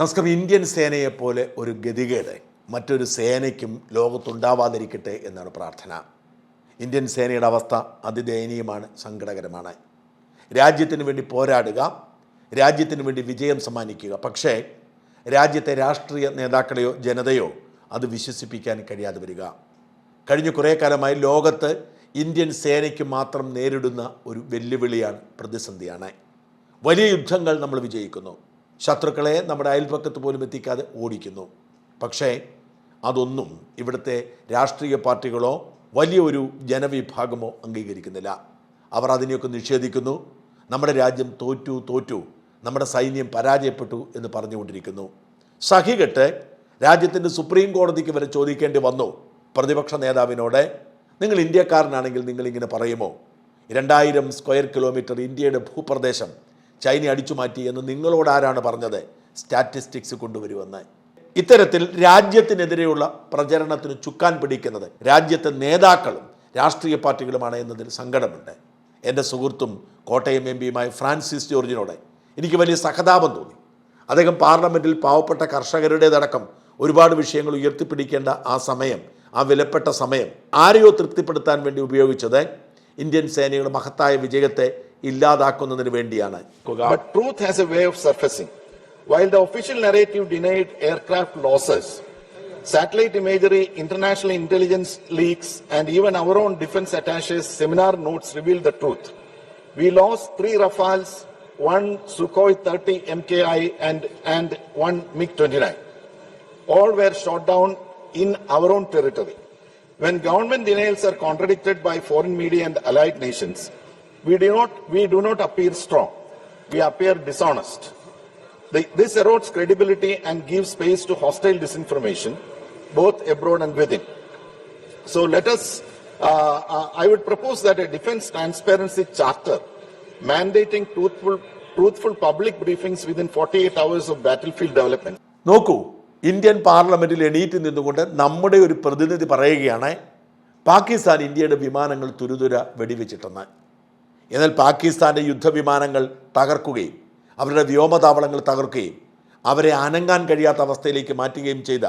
നമസ്കാരം. ഇന്ത്യൻ സേനയെപ്പോലെ ഒരു ഗതികേട് മറ്റൊരു സേനയ്ക്കും ലോകത്തുണ്ടാവാതിരിക്കട്ടെ എന്നാണ് പ്രാർത്ഥന. ഇന്ത്യൻ സേനയുടെ അവസ്ഥ അതിദയനീയമാണ് സങ്കടകരമാണ്. രാജ്യത്തിന് വേണ്ടി പോരാടുക രാജ്യത്തിന് വേണ്ടി വിജയം സമ്മാനിക്കുക. പക്ഷേ രാജ്യത്തെ രാഷ്ട്രീയ നേതാക്കളെയോ ജനതയോ അത് വിശ്വസിപ്പിക്കാൻ കഴിയാതെ വരിക. കഴിഞ്ഞ കുറേ കാലമായി ലോകത്ത് ഇന്ത്യൻ സേനയ്ക്ക് മാത്രം നേരിടുന്ന ഒരു വെല്ലുവിളിയാണ് പ്രതിസന്ധിയാണ്. വലിയ യുദ്ധങ്ങൾ നമ്മൾ വിജയിക്കുന്നു. ശത്രുക്കളെ നമ്മുടെ അയൽപക്കത്ത് പോലും എത്തിക്കാതെ ഓടിക്കുന്നു. പക്ഷേ അതൊന്നും ഇവിടുത്തെ രാഷ്ട്രീയ പാർട്ടികളോ വലിയൊരു ജനവിഭാഗമോ അംഗീകരിക്കുന്നില്ല. അവർ അതിനെയൊക്കെ നിഷേധിക്കുന്നു. നമ്മുടെ രാജ്യം തോറ്റു തോറ്റു. നമ്മുടെ സൈന്യം പരാജയപ്പെട്ടു എന്ന് പറഞ്ഞുകൊണ്ടിരിക്കുന്നു. സഹികെട്ട് രാജ്യത്തിന്റെ സുപ്രീം കോടതിക്ക് വരെ ചോദിക്കേണ്ടി വന്നു പ്രതിപക്ഷ നേതാവിനോട് നിങ്ങൾ ഇന്ത്യക്കാരനാണെങ്കിൽ നിങ്ങളിങ്ങനെ പറയുമോ? രണ്ടായിരം സ്ക്വയർ കിലോമീറ്റർ ഇന്ത്യയുടെ ഭൂപ്രദേശം ചൈന അടിച്ചു മാറ്റി എന്ന് നിങ്ങളോട് ആരാണ് പറഞ്ഞത്? സ്റ്റാറ്റിസ്റ്റിക്സ് കൊണ്ടുവരുമെന്ന്. ഇത്തരത്തിൽ രാജ്യത്തിനെതിരെയുള്ള പ്രചരണത്തിന് ചുക്കാൻ പിടിക്കുന്നത് രാജ്യത്തെ നേതാക്കളും രാഷ്ട്രീയ പാർട്ടികളുമാണ് എന്നതിൽ സങ്കടമുണ്ട്. എന്റെ സുഹൃത്തും കോട്ടയം എം പിയുമായ ഫ്രാൻസിസ് ജോർജിനോട് എനിക്ക് വലിയ സഹതാപം തോന്നി. അദ്ദേഹം പാർലമെന്റിൽ പാവപ്പെട്ട കർഷകരുടേതടക്കം ഒരുപാട് വിഷയങ്ങൾ ഉയർത്തിപ്പിടിക്കേണ്ട ആ സമയം ആ വിലപ്പെട്ട സമയം ആരെയോ തൃപ്തിപ്പെടുത്താൻ വേണ്ടി ഉപയോഗിച്ചത് ഇന്ത്യൻ സേനയുടെ മഹത്തായ വിജയത്തെ ഇല്ലാതാക്കുന്നതിന് വേണ്ടിയാണ് But truth has a way of surfacing. While the official narrative denied aircraft losses, satellite imagery, international intelligence leaks, and even our own defense attaches seminar notes reveal the truth. We lost three Rafales, one Sukhoi 30 MKI, and, and one MiG 29. All were shot down in our own territory. When government denials are contradicted by foreign media and allied nations, we do not, we do not appear strong. We appear dishonest. The, this erodes credibility and gives space to hostile disinformation, both abroad and within. So let us, uh, uh, I would propose that a defense transparency charter mandating truthful, truthful public briefings within 48 hours of battlefield development നോക്കൂ Indian പാർലമെന്റിൽ എണീറ്റ് നിന്നുകൊണ്ട് നമ്മുടെ ഒരു പ്രതിനിധി പറയുകയാണ് പാകിസ്ഥാൻ ഇന്ത്യയുടെ വിമാനങ്ങൾ തുരുതുര വെടിവെച്ചിട്ടെന്ന് എന്നാൽ പാകിസ്ഥാന്റെ യുദ്ധവിമാനങ്ങൾ തകർക്കുകയും അവരുടെ വ്യോമതാവളങ്ങൾ തകർക്കുകയും അവരെ അനങ്ങാൻ കഴിയാത്ത അവസ്ഥയിലേക്ക് മാറ്റുകയും ചെയ്ത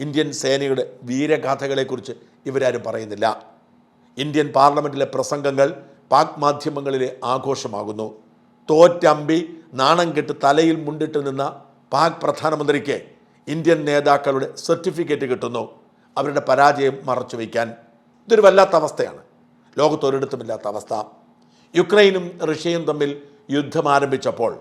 ഇന്ത്യൻ സേനയുടെ വീരഗാഥകളെക്കുറിച്ച് ഇവരാരും പറയുന്നില്ല. ഇന്ത്യൻ പാർലമെന്റിലെ പ്രസംഗങ്ങൾ പാക് മാധ്യമങ്ങളിലെ ആഘോഷമാകുന്നു. തോറ്റമ്പി നാണം കെട്ട് തലയിൽ മുണ്ടിട്ട് നിന്ന പാക് പ്രധാനമന്ത്രിക്ക് ഇന്ത്യൻ നേതാക്കളുടെ സർട്ടിഫിക്കറ്റ് കിട്ടുന്നു. അവരുടെ പരാജയം മറച്ചുവെക്കാൻ ഇതൊരു വല്ലാത്ത അവസ്ഥയാണ്. ലോകത്തൊരിടത്തുമില്ലാത്ത അവസ്ഥ. യുക്രൈനും റഷ്യയും തമ്മിൽ യുദ്ധം ആരംഭിച്ചപ്പോൾ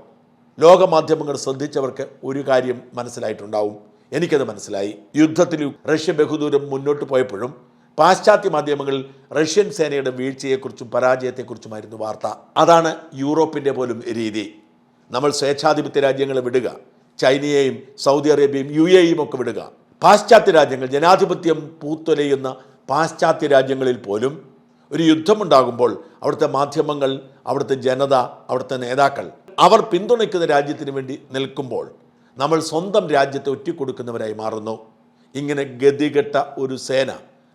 ലോകമാധ്യമങ്ങൾ ശ്രദ്ധിച്ചവർക്ക് ഒരു കാര്യം മനസ്സിലായിട്ടുണ്ടാവും. എനിക്കത് മനസ്സിലായി. യുദ്ധത്തിൽ റഷ്യ ബഹുദൂരം മുന്നോട്ട് പോയപ്പോഴും പാശ്ചാത്യ മാധ്യമങ്ങളിൽ റഷ്യൻ സേനയുടെ വീഴ്ചയെക്കുറിച്ചും പരാജയത്തെക്കുറിച്ചുമായിരുന്നു വാർത്ത. അതാണ് യൂറോപ്പിന്റെ പോലും രീതി. നമ്മൾ സ്വേച്ഛാധിപത്യ രാജ്യങ്ങളെ വിടുക. ചൈനയെയും സൗദി അറേബ്യയും യു എയും ഒക്കെ വിടുക. പാശ്ചാത്യ രാജ്യങ്ങൾ ജനാധിപത്യം പൂത്തൊലയുന്ന പാശ്ചാത്യ രാജ്യങ്ങളിൽ പോലും ഒരു യുദ്ധമുണ്ടാകുമ്പോൾ അവിടുത്തെ മാധ്യമങ്ങൾ അവിടുത്തെ ജനത അവിടുത്തെ നേതാക്കൾ അവർ പിന്തുണയ്ക്കുന്ന രാജ്യത്തിന് വേണ്ടി നിൽക്കുമ്പോൾ നമ്മൾ സ്വന്തം രാജ്യത്തെ ഒറ്റിക്കൊടുക്കുന്നവരായി മാറുന്നു. ഇങ്ങനെ ഗതികെട്ട ഒരു സേന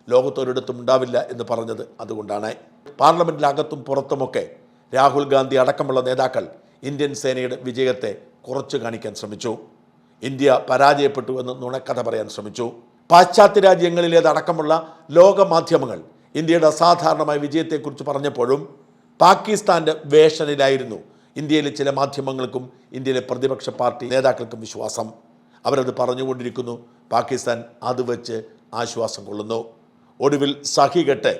ലോകത്തൊരിടത്തും ഉണ്ടാവില്ല എന്ന് പറഞ്ഞത് അതുകൊണ്ടാണ്. പാർലമെന്റിനകത്തും പുറത്തുമൊക്കെ രാഹുൽ ഗാന്ധി അടക്കമുള്ള നേതാക്കൾ ഇന്ത്യൻ സേനയുടെ വിജയത്തെ കുറച്ചു കാണിക്കാൻ ശ്രമിച്ചു. ഇന്ത്യ പരാജയപ്പെട്ടു എന്ന് നുണക്കഥ പറയാൻ ശ്രമിച്ചു. പാശ്ചാത്യ രാജ്യങ്ങളിലേതടക്കമുള്ള ലോക മാധ്യമങ്ങൾ ഇന്ത്യയുടെ അസാധാരണമായ വിജയത്തെക്കുറിച്ച് പറഞ്ഞപ്പോഴും പാകിസ്ഥാന്റെ വേഷനിലായിരുന്നു ഇന്ത്യയിലെ ചില മാധ്യമങ്ങൾക്കും ഇന്ത്യയിലെ പ്രതിപക്ഷ പാർട്ടി നേതാക്കൾക്കും വിശ്വാസം. അവരത് പറഞ്ഞുകൊണ്ടിരിക്കുന്നു. പാകിസ്ഥാൻ അത് വെച്ച് ആശ്വാസം കൊള്ളുന്നു. ഒടുവിൽ സഹികെട്ട്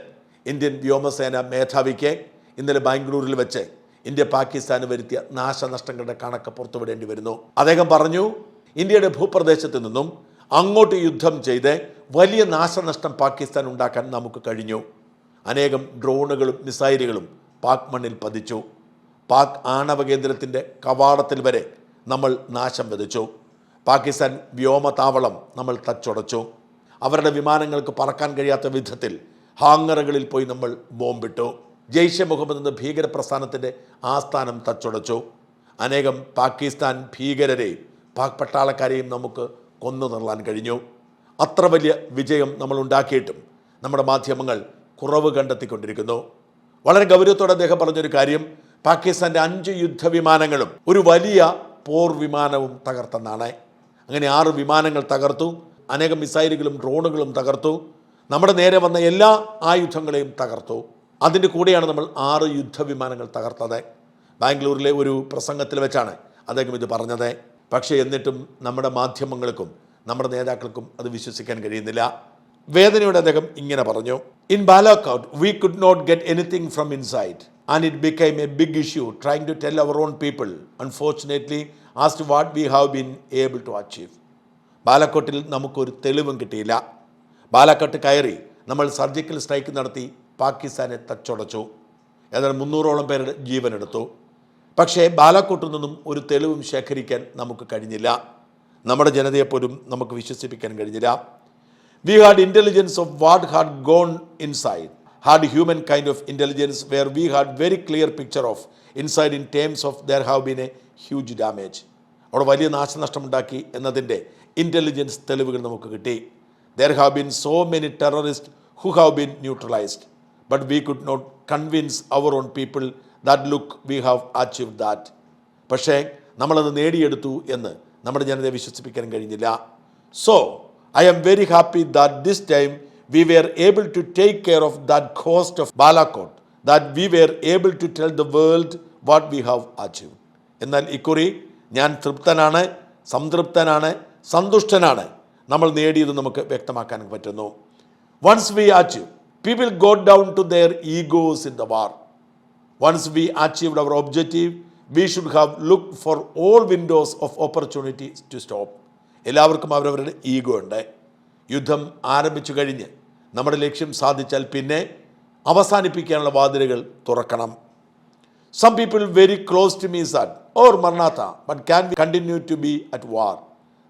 ഇന്ത്യൻ വ്യോമസേന മേധാവിക്ക് ഇന്നലെ ബാംഗ്ലൂരിൽ വെച്ച് ഇന്ത്യ പാകിസ്ഥാന് വരുത്തിയ നാശനഷ്ടങ്ങളുടെ കണക്ക് പുറത്തുവിടേണ്ടി വരുന്നു. അദ്ദേഹം പറഞ്ഞു ഇന്ത്യയുടെ ഭൂപ്രദേശത്ത് നിന്നും അങ്ങോട്ട് യുദ്ധം ചെയ്ത് വലിയ നാശനഷ്ടം പാകിസ്ഥാൻ ഉണ്ടാക്കാൻ നമുക്ക് കഴിഞ്ഞു. അനേകം ഡ്രോണുകളും മിസൈലുകളും പാക് മണ്ണിൽ പതിച്ചു. പാക് ആണവ കേന്ദ്രത്തിന്റെ കവാടത്തിൽ വരെ നമ്മൾ നാശം വിതച്ചു. പാകിസ്ഥാൻ വ്യോമതാവളം നമ്മൾ തച്ചുടച്ചു. അവരുടെ വിമാനങ്ങൾക്ക് പറക്കാൻ കഴിയാത്ത വിധത്തിൽ ഹാങ്ങറുകളിൽ പോയി നമ്മൾ ബോംബിട്ടു. ജെയ്ഷെ മുഹമ്മദ് എന്ന ഭീകര പ്രസ്ഥാനത്തിന്റെ ആസ്ഥാനം തച്ചുടച്ചു. അനേകം പാകിസ്ഥാൻ ഭീകരരെയും പാക് പട്ടാളക്കാരെയും നമുക്ക് കൊന്നു തള്ളാൻ കഴിഞ്ഞു. അത്ര വലിയ വിജയം നമ്മൾ ഉണ്ടാക്കിയിട്ടും നമ്മുടെ മാധ്യമങ്ങൾ കുറവ് കണ്ടെത്തിക്കൊണ്ടിരിക്കുന്നു. വളരെ ഗൗരവത്തോടെ അദ്ദേഹം പറഞ്ഞൊരു കാര്യം പാകിസ്ഥാന്റെ അഞ്ച് യുദ്ധവിമാനങ്ങളും ഒരു വലിയ പോർ വിമാനവും തകർത്തെന്നാണ്. അങ്ങനെ ആറ് വിമാനങ്ങൾ തകർത്തു അനേകം മിസൈലുകളും ഡ്രോണുകളും തകർത്തു നമ്മുടെ നേരെ വന്ന എല്ലാ ആയുധങ്ങളെയും തകർത്തു. അതിന്റെ കൂടെയാണ് നമ്മൾ ആറ് യുദ്ധവിമാനങ്ങൾ തകർത്തത്. ബാംഗ്ലൂരിലെ ഒരു പ്രസംഗത്തിൽ വെച്ചാണ് അദ്ദേഹം ഇത് പറഞ്ഞത്. പക്ഷേ എന്നിട്ടും നമ്മുടെ മാധ്യമങ്ങൾക്കും നമ്മുടെ നേതാക്കൾക്കും അത് വിശ്വസിക്കാൻ കഴിയുന്നില്ല. വേദനയോടെ അദ്ദേഹം ഇങ്ങനെ പറഞ്ഞു in Balakot we could not get anything from inside and it became a big issue trying to tell our own people unfortunately as what we have been able to achieve ബാലക്കോട്ടിൽ നമുക്കൊരു തെളിവും കിട്ടിയില്ല. ബാലക്കോട്ട് കയറി നമ്മൾ സർജിക്കൽ സ്ട്രൈക്ക് നടത്തി പാകിസ്ഥാനെ തച്ചുടച്ചു. ഏതാണ്ട് മുന്നൂറോളം പേരുടെ ജീവനെടുത്തു. പക്ഷേ ബാലാക്കോട്ടിൽ നിന്നും ഒരു തെളിവും ശേഖരിക്കാൻ നമുക്ക് കഴിഞ്ഞില്ല. നമ്മുടെ ജനതയെപ്പോലും നമുക്ക് വിശ്വസിപ്പിക്കാൻ കഴിഞ്ഞില്ല. We had intelligence of what had gone inside had human kind of intelligence where we had very clear picture of inside in terms of there have been a huge damage അവിടെ വലിയ നാശനഷ്ടമുണ്ടാക്കി എന്നതിന്റെ ഇന്റലിജൻസ് തെളിവുകൾ നമുക്ക് കിട്ടി. There have been so many terrorist who have been neutralised but we could not convince our own people that look we have achieve that പക്ഷേ നമ്മളത് നേടിയെടുത്തു എന്ന് നമ്മുടെ ജനതയെ വിശ്വസിപ്പിക്കാൻ കഴിഞ്ഞില്ല. So I'm very happy that this time we were able to take care of that cost of Balakot that we were able to tell the world what we have achieve എന്നാൽ ഇക്കുറി ഞാൻ തൃപ്തനാണ് സംതൃപ്തനാണ് സന്തുഷ്ടനാണ്. നമ്മൾ നേടിയത് നമുക്ക് വ്യക്തമാക്കാൻ പറ്റുന്നു. Once we achieve people go down to their egos in the war once we achieved our objective, we should have look for all windows of opportunities to stop എല്ലാവർക്കും അവരവരുടെ ഈഗോ ഉണ്ട്. യുദ്ധം ആരംഭിച്ചു കഴിഞ്ഞ് നമ്മുടെ ലക്ഷ്യം സാധിച്ചാൽ പിന്നെ അവസാനിപ്പിക്കാനുള്ള വാതിലുകൾ തുറക്കണം. Some people very close to me sat or മർണാത്ത but can we continue to be at war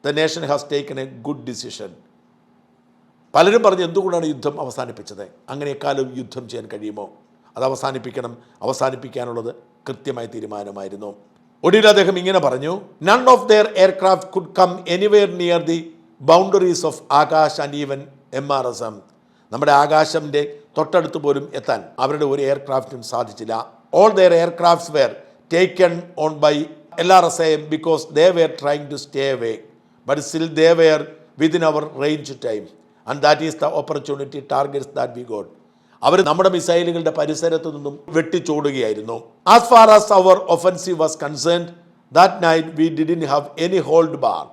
the nation has taken a good decision പലരും പറഞ്ഞു എന്തുകൊണ്ടാണ് യുദ്ധം അവസാനിപ്പിച്ചത്? അങ്ങനെ എക്കാലം യുദ്ധം ചെയ്യാൻ കഴിയുമോ? അത് അവസാനിപ്പിക്കണം അവസാനിപ്പിക്കാനുള്ളത് കൃത്യമായ തീരുമാനമായിരുന്നു. ഒടുവിൽ അദ്ദേഹം ഇങ്ങനെ പറഞ്ഞു none of their aircraft could come anywhere near the boundaries of Akash and even M R S M നമ്മുടെ ആകാശന്റെ തൊട്ടടുത്ത് പോലും എത്താൻ അവരുടെ ഒരു എയർക്രാഫ്റ്റും സാധിച്ചില്ല. All their aircrafts were taken on by L R S M because they were trying to stay away but still they were within our range time and that is the opportunity targets that we got our നമ്മുടെ മിസൈലുകളുടെ പരിസരത്തു നിന്നും വെട്ടിച്ചോടുകയായിരുന്നു. As far as our offensive was concerned that night we didn't have any hold bar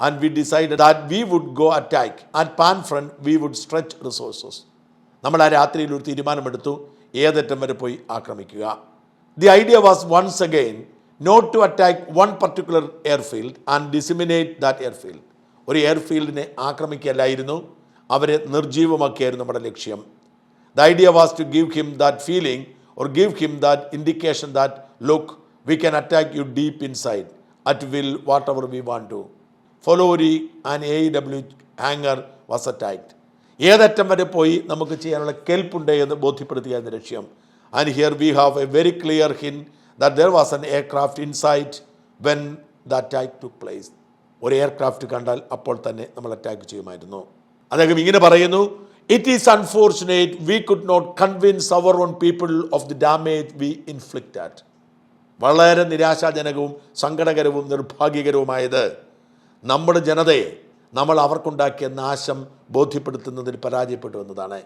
and we decide that we would go attack and pan front we would stretch resources നമ്മൾ ആ രാത്രിയിൽ ഒരു തീരുമാനമെടുത്തു. ഏതറ്റം വരെ പോയി ആക്രമിക്കുക. The idea was once again not to attack one particular airfield and disseminate that airfield ഒരു എയർഫീൽഡിനെ ആക്രമിക്കുകയല്ലായിരുന്നു. അവരെ നിർജീവമാക്കിയായിരുന്നു നമ്മുടെ ലക്ഷ്യം. The idea was to give him that feeling or give him that indication that, look, we can attack you deep inside at will, whatever we want to. Follow-ri and AEW hanger was attacked. ഏതറ്റം വരെ പോയി നമുക്ക് ചെയ്യാനുള്ള കെൽപ്പുണ്ട് എന്ന് ബോധ്യപ്പെടുത്തുകയായിരുന്നു ലക്ഷ്യം and here we have a very clear hint that there was an aircraft in sight when the attack to place ഒരു aircraft കണ്ടാൽ അപ്പോൾ തന്നെ നമ്മൾ അറ്റാക്ക് ചെയ്യുമായിരുന്നു അദ്ദേഹം ഇങ്ങനെ പറയുന്നു is unfortunate we could not convince our own people of the damage we inflict at വളരെ നിരാശാജനകവും സങ്കടകരവും നിർഭാഗ്യകരവുമായത് നമ്മുടെ ജനതയെ നമ്മൾ അവർക്കുണ്ടാക്കിയ നാശം ബോധ്യപ്പെടുത്തുന്നതിൽ പരാജയപ്പെട്ടു എന്നതാണ്.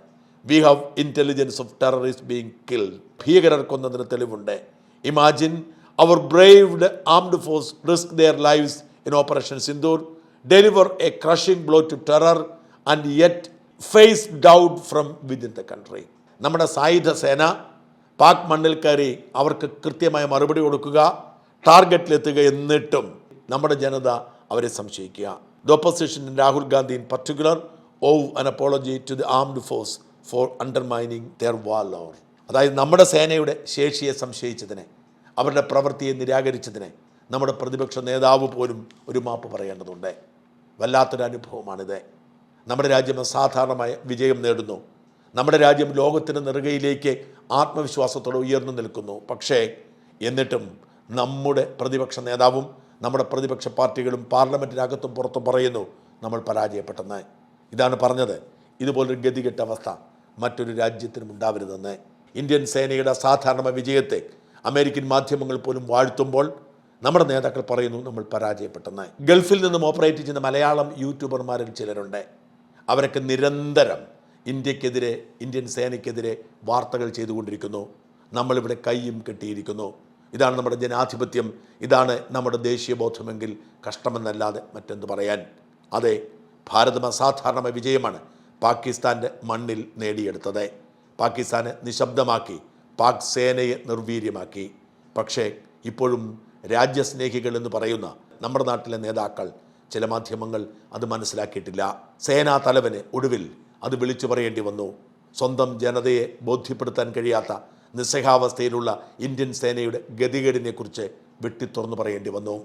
We have intelligence of terrorist being kill ഭീകരർ കൊന്നതിന് തെളിവുണ്ട്. Imagine our braved armed force risk their lives in operation Sindoor deliver a crushing blow to terror and yet face doubt from within the country നമ്മുടെ സായുധ സേന പാക് മണ്ണിൽ കയറി അവർക്ക് കൃത്യമായ മറുപടി കൊടുക്കുക ടാർഗറ്റിലെത്തുക എന്നിട്ടും നമ്മുടെ ജനത അവരെ സംശയിക്കുക. The opposition Rahul Gandhi in particular owe an apology to the armed force for undermining their wall or അതായത് നമ്മുടെ സേനയുടെ ശേഷിയെ സംശയിച്ചതിനെ അവരുടെ പ്രവൃത്തിയെ നിരാകരിച്ചതിനെ നമ്മുടെ പ്രതിപക്ഷ നേതാവ് പോലും ഒരു മാപ്പ് പറയേണ്ടതുണ്ട്. വല്ലാത്തൊരു അനുഭവമാണിത് നമ്മുടെ രാജ്യം അസാധാരണമായ വിജയം നേടുന്നു. നമ്മുടെ രാജ്യം ലോകത്തിന്റെ നെറുകയിലേക്ക് ആത്മവിശ്വാസത്തോടെ ഉയർന്നു നിൽക്കുന്നു. പക്ഷേ എന്നിട്ടും നമ്മുടെ പ്രതിപക്ഷ നേതാവും നമ്മുടെ പ്രതിപക്ഷ പാർട്ടികളും പാർലമെന്റിനകത്തും പുറത്തും പറയുന്നു നമ്മൾ പരാജയപ്പെട്ടെന്ന്. ഇതാണ് പറഞ്ഞത്. ഇതുപോലൊരു ഗതികെട്ട അവസ്ഥ മറ്റൊരു രാജ്യത്തിനും ഉണ്ടാവരുതെന്ന്. ഇന്ത്യൻ സേനയുടെ അസാധാരണ വിജയത്തെ അമേരിക്കൻ മാധ്യമങ്ങൾ പോലും വാഴ്ത്തുമ്പോൾ നമ്മുടെ നേതാക്കൾ പറയുന്നു നമ്മൾ പരാജയപ്പെട്ടെന്ന്. ഗൾഫിൽ നിന്നും ഓപ്പറേറ്റ് ചെയ്യുന്ന മലയാളം യൂട്യൂബർമാരിൽ ചിലരുണ്ട്. അവരൊക്കെ നിരന്തരം ഇന്ത്യക്കെതിരെ ഇന്ത്യൻ സേനയ്ക്കെതിരെ വാർത്തകൾ ചെയ്തുകൊണ്ടിരിക്കുന്നു. നമ്മളിവിടെ കൈയും കെട്ടിയിരിക്കുന്നു. ഇതാണ് നമ്മുടെ ജനാധിപത്യം. ഇതാണ് നമ്മുടെ ദേശീയബോധമെങ്കിൽ കഷ്ടമെന്നല്ലാതെ മറ്റെന്ത് പറയാൻ? അതെ ഭാരതം അസാധാരണമായ വിജയമാണ് പാകിസ്ഥാന്റെ മണ്ണിൽ നേടിയെടുത്തത്. പാകിസ്ഥാനെ നിശബ്ദമാക്കി പാക് സേനയെ നിർവീര്യമാക്കി. പക്ഷേ ഇപ്പോഴും രാജ്യസ്നേഹികൾ എന്ന് പറയുന്ന നമ്മുടെ നാട്ടിലെ നേതാക്കൾ ചില മാധ്യമങ്ങൾ അത് മനസ്സിലാക്കിയിട്ടില്ല. സേനാ തലവന് ഒടുവിൽ അത് വിളിച്ചു പറയേണ്ടി വന്നു. സ്വന്തം ജനതയെ ബോധ്യപ്പെടുത്താൻ കഴിയാത്ത നിസ്സഹാവസ്ഥയിലുള്ള ഇന്ത്യൻ സേനയുടെ ഗതികേടിനെക്കുറിച്ച് വെട്ടിത്തുറന്നു പറയേണ്ടി വന്നു.